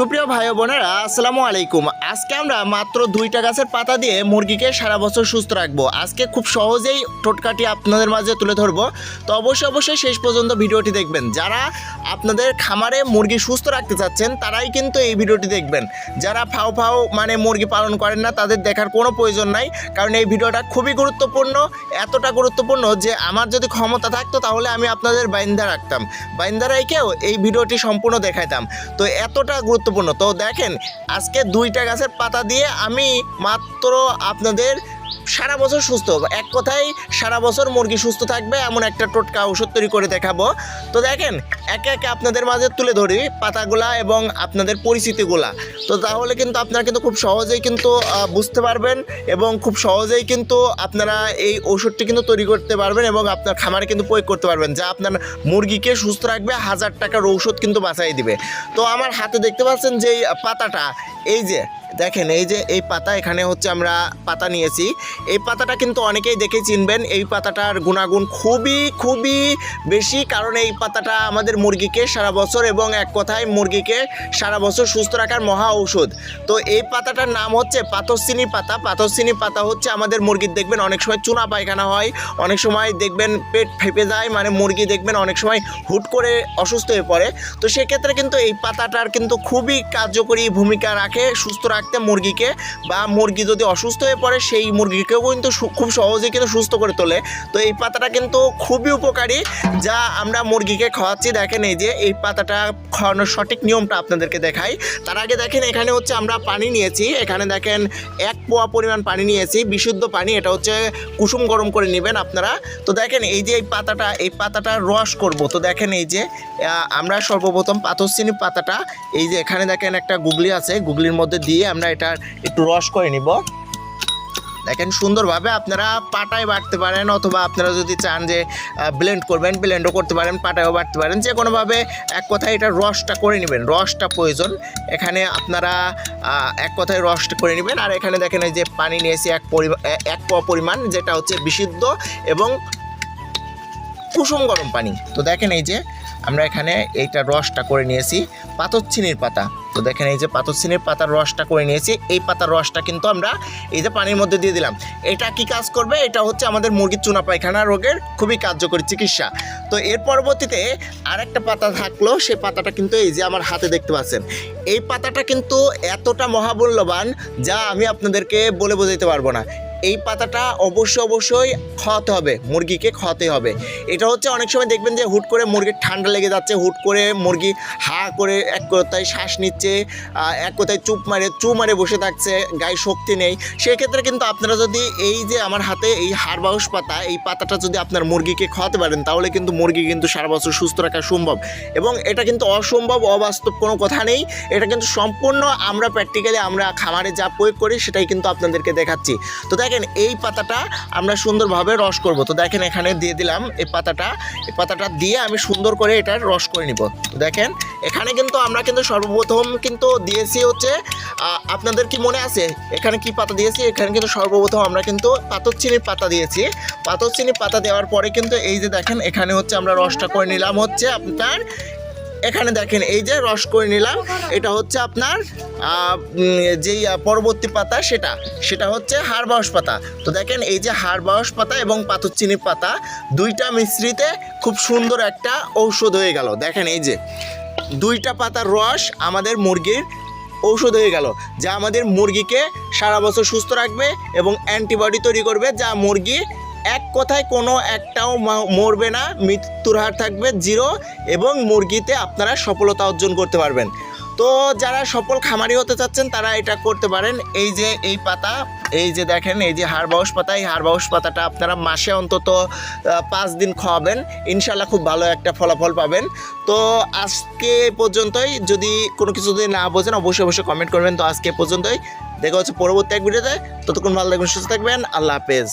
সুপ্রিয় ভাই বোনেরা, আসসালামু আলাইকুম। আজকে আমরা মাত্র দুইটা গাছের পাতা দিয়ে মুরগিকে সারা বছর সুস্থ রাখব। আজকে খুব সহজেই টোটকাটি আপনাদের মাঝে তুলে ধরবো। তো অবশ্যই অবশ্যই শেষ পর্যন্ত ভিডিওটি দেখবেন। যারা আপনাদের খামারে মুরগি সুস্থ রাখতে চাচ্ছেন, তারাই কিন্তু এই ভিডিওটি দেখবেন। যারা ফাও ফাও মানে মুরগি পালন করেন না, তাদের দেখার কোনো প্রয়োজন নাই। কারণ এই ভিডিওটা খুবই গুরুত্বপূর্ণ, এতটা গুরুত্বপূর্ণ যে আমার যদি ক্ষমতা থাকতো, তাহলে আমি আপনাদের বাইন্দা রাখতাম। বাইন্দা রাইকেও এই ভিডিওটি সম্পূর্ণ দেখাইতাম। তো এতটা গুরুত্বপূর্ণ। তো দেখেন আজকে দুইটা গাছের পাতা দিয়ে আমি মাত্র আপনাদের সারা বছর সুস্থ। এক কথায় সারা বছর মুরগি সুস্থ থাকবে, এমন একটা টোটকা ওষুধ তৈরি করে দেখাবো। তো দেখেন, একে একে আপনাদের মাঝে তুলে ধরি পাতাগুলা এবং আপনাদের পরিচিতিগুলা তো তাহলে কিন্তু আপনারা কিন্তু খুব সহজেই কিন্তু বুঝতে পারবেন এবং খুব সহজেই কিন্তু আপনারা এই ওষুধটি কিন্তু তৈরি করতে পারবেন এবং আপনার খামারে কিন্তু প্রয়োগ করতে পারবেন। যা আপনার মুরগিকে সুস্থ রাখবে, হাজার টাকার ঔষধ কিন্তু বাঁচাই দিবে। তো আমার হাতে দেখতে পাচ্ছেন যে পাতাটা এই যে, দেখেন, এই যে এই পাতা এখানে হচ্ছে আমরা পাতা নিয়েছি। এই পাতাটা কিন্তু অনেকেই দেখে চিনবেন, এই পাতাটার গুণাগুণ খুবই খুবই বেশি, কারণ এই পাতাটা আমাদের মুরগিকে সারা বছর এবং এক কথায় মুরগিকে সারা বছর সুস্থ রাখার মহা ঔষধ। তো এই পাতাটার নাম হচ্ছে পাথরচিনি পাতা। পাথরচিনি পাতা হচ্ছে আমাদের মুরগির দেখবেন অনেক সময় চুনা পায়খানা হয়, অনেক সময় দেখবেন পেট ফেপে যায় মানে মুরগি দেখবেন অনেক সময় হুট করে অসুস্থ হয়ে পড়ে। তো সেক্ষেত্রে কিন্তু এই পাতাটার কিন্তু খুবই কার্যকরী ভূমিকা রাখে। সুস্থ রাখতে মুরগিকে বা মুরগি যদি অসুস্থ হয়ে পড়ে, সেই মুরগিকেও কিন্তু খুব সহজেই কিন্তু সুস্থ করে তোলে। তো এই পাতাটা কিন্তু খুবই উপকারী, যা আমরা মুরগিকে খাওয়াচ্ছি। দেখেন এই যে, এই পাতাটা খাওয়ানোর সঠিক নিয়মটা আপনাদেরকে দেখাই। তার আগে দেখেন, এখানে হচ্ছে আমরা পানি নিয়েছি। এখানে দেখেন, এক পোয়া পরিমাণ পানি নিয়েছি, বিশুদ্ধ পানি। এটা হচ্ছে কুসুম গরম করে নেবেন আপনারা। তো দেখেন, এই যে এই পাতাটা এই পাতাটা রস করব। তো দেখেন এই যে আমরা সর্বপ্রথম পাথরচিনি পাতাটা, এই যে এখানে দেখেন একটা গুগলি আছে গুগলির মধ্যে দিয়ে আমরা এটা একটু রস করে নিব। দেখেন সুন্দরভাবে আপনারা পাটায় বাটতে পারেন অথবা আপনারা যদি চান যে ব্লেন্ড করবেন ব্লেন্ডও করতে পারেন, পাটায়ও বাটতে পারেন, যে কোনোভাবে এক কথায় এটা রসটা করে নেবেন, রসটা প্রয়োজন। এখানে আপনারা এক কথায় রসটা করে নেবেন আর এখানে দেখেন এই যে পানি নিয়েছি এক এক পরিমাণ, যেটা হচ্ছে বিশুদ্ধ এবং কুসুম গরম পানি। তো দেখেন এই যে আমরা এখানে এইটা রসটা করে নিয়েছি পাথর চিনির পাতা। তো দেখেন এই যে পাথরচিনির পাতার রসটা করে নিয়েছি। এই পাতার রসটা কিন্তু আমরা এই যে পানির মধ্যে দিয়ে দিলাম। এটা কি কাজ করবে? এটা হচ্ছে আমাদের মুরগির চুনা পায়খানা রোগের খুবই কার্যকরী চিকিৎসা। তো এর পরবর্তীতে আরেকটা পাতা থাকল, সেই পাতাটা কিন্তু এই যে আমার হাতে দেখতে পাচ্ছেন। এই পাতাটা কিন্তু এতটা মহামূল্যবান যা আমি আপনাদেরকে বলে বোঝাইতে পারব না। এই পাতাটা অবশ্যই অবশ্যই খাওয়াতে হবে, মুরগিকে খাওয়াতে হবে। এটা হচ্ছে অনেক সময় দেখবেন যে হুট করে মুরগির ঠান্ডা লেগে যাচ্ছে, হুট করে মুরগি হা করে এক কোথায় শ্বাস নিচ্ছে এক কথায় চুপ মারে, চু মারে বসে থাকছে, গায়ে শক্তি নেই। সেক্ষেত্রে কিন্তু আপনারা যদি এই যে আমার হাতে এই হাড়বাউস পাতা, এই পাতাটা যদি আপনার মুরগিকে খাওয়াতে পারেন, তাহলে কিন্তু মুরগি কিন্তু সারা বছর সুস্থ রাখা সম্ভব। এবং এটা কিন্তু অসম্ভব, অবাস্তব কোনো কথা নেই। এটা কিন্তু সম্পূর্ণ আমরা প্র্যাকটিক্যালি আমরা খামারে যা প্রয়োগ করি, সেটাই কিন্তু আপনাদেরকে দেখাচ্ছি। তো দেখেন, এই পাতাটা আমরা সুন্দরভাবে রস করব। তো দেখেন, এখানে দিয়ে দিলাম এই পাতাটা। এই পাতাটা দিয়ে আমি সুন্দর করে এটার রস করে নিব। দেখেন, এখানে কিন্তু আমরা কিন্তু সর্বপ্রথম কিন্তু দিয়েছি হচ্ছে আপনাদের কি মনে আছে? এখানে কি পাতা দিয়েছি? এখানে কিন্তু সর্বপ্রথম আমরা কিন্তু পাতরচিনির পাতা দিয়েছি। পাতরচিনির পাতা দেওয়ার পরে কিন্তু এই যে দেখেন, এখানে হচ্ছে আমরা রসটা করে নিলাম হচ্ছে আপনার এখানে দেখেন, এই যে রস করে নিলাম, এটা হচ্ছে আপনার যেই পরবর্তী পাতা সেটা সেটা হচ্ছে হাড় হাড়বাউস পাতা। তো দেখেন, এই যে হাড় হাড়বাউস পাতা এবং পাথরচিনির পাতা, দুইটা মিশ্রিতে খুব সুন্দর একটা ঔষধ হয়ে গেল। দেখেন, এই যে, দুইটা পাতার রস আমাদের মুরগির ঔষধ হয়ে গেল, যা আমাদের মুরগিকে সারা বছর সুস্থ রাখবে এবং অ্যান্টিবডি তৈরি করবে, যা মুরগি এক কথায় কোনো একটাও মরবে না, মৃত্যুর হার থাকবে জিরো এবং মুরগিতে আপনারা সফলতা অর্জন করতে পারবেন। তো যারা সফল খামারি হতে চাচ্ছেন, তারা এটা করতে পারেন। এই যে, এই পাতা, এই যে দেখেন, এই যে হাড়বাউস পাতা, এই হাড়বাউস পাতাটা আপনারা মাসে অন্তত পাঁচ দিন খাওয়াবেন। ইনশাল্লাহ খুব ভালো একটা ফলাফল পাবেন। তো আজকে পর্যন্তই। যদি কোনো কিছু যদি না বোঝেন, অবশ্যই অবশ্যই কমেন্ট করবেন। তো আজকে পর্যন্তই। দেখা হচ্ছে পরবর্তী এক ভিডিওতে। ততক্ষণ ভালো থাকবেন, সুস্থ থাকবেন। আল্লাহ হাফেজ।